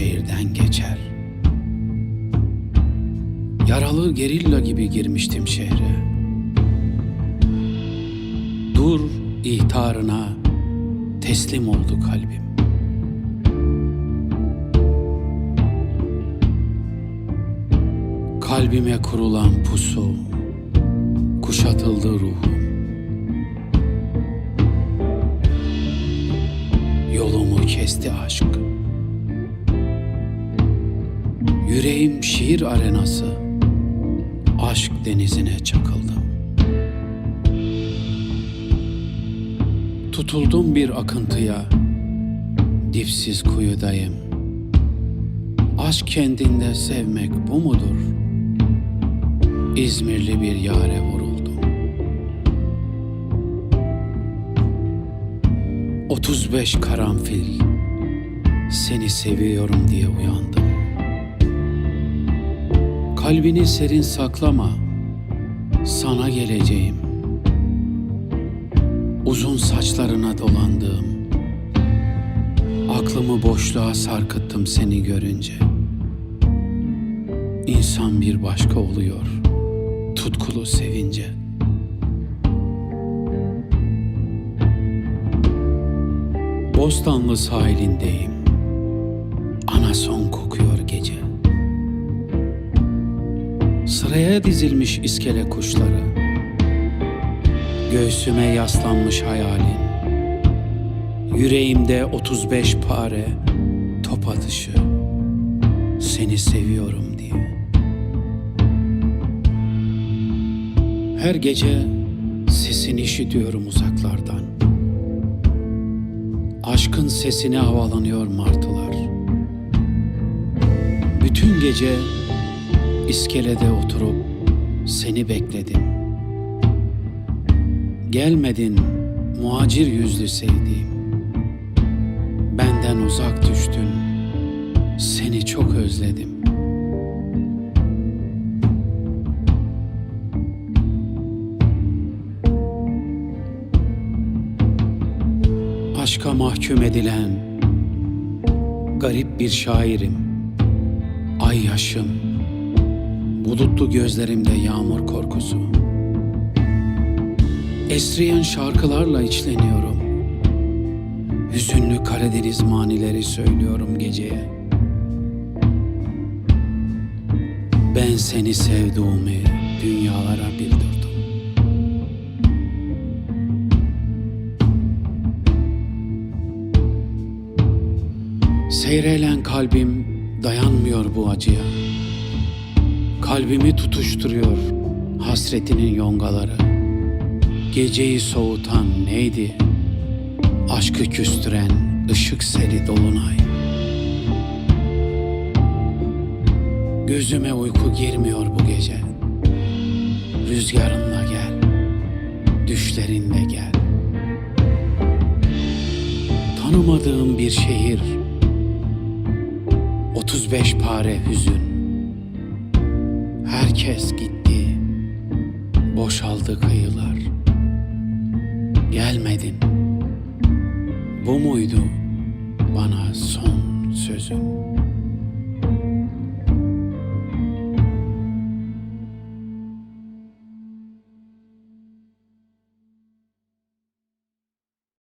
Şehirden geçer. Yaralı gerilla gibi girmiştim şehre. Dur ihtarına teslim oldu kalbim. Kalbime kurulan pusu, kuşatıldı ruhum. Yolumu kesti aşk. Yüreğim şiir arenası, aşk denizine çakıldım. Tutuldum bir akıntıya, dipsiz kuyudayım. Aşk kendinde sevmek bu mudur? İzmirli bir yare vuruldum. 35 karanfil seni seviyorum diye uyandım. Kalbini serin saklama. Sana geleceğim. Uzun saçlarına dolandığım. Aklımı boşluğa sarkıttım seni görünce. İnsan bir başka oluyor. Tutkulu sevince. Bostanlı sahilindeyim. Anason kokuyor gece. Sıraya dizilmiş iskele kuşları. Göğsüme yaslanmış hayalin. Yüreğimde 35 pare top atışı. Seni seviyorum diye. Her gece sesini işitiyorum uzaklardan. Aşkın sesine havalanıyor martılar. Bütün gece iskelede oturup seni bekledim. Gelmedin muacir yüzlü sevdiğim. Benden uzak düştün. Seni çok özledim. Aşka mahkum edilen garip bir şairim. Ay yaşım, bulutlu gözlerimde yağmur korkusu. Esriyen şarkılarla içleniyorum. Hüzünlü Karadeniz manileri söylüyorum geceye. Ben seni sevduğumu dünyalara bildirdim. Seyrelen kalbim dayanmıyor bu acıya. Kalbimi tutuşturuyor hasretinin yongaları. Geceyi soğutan neydi? Aşkı küstüren ışık seli dolunay. Gözüme uyku girmiyor bu gece. Rüzgarınla gel, düşlerinle gel. Tanımadığım bir şehir, 35 pare hüzün. Herkes gitti, boşaldı kıyılar. Gelmedin, bu muydu bana son sözün?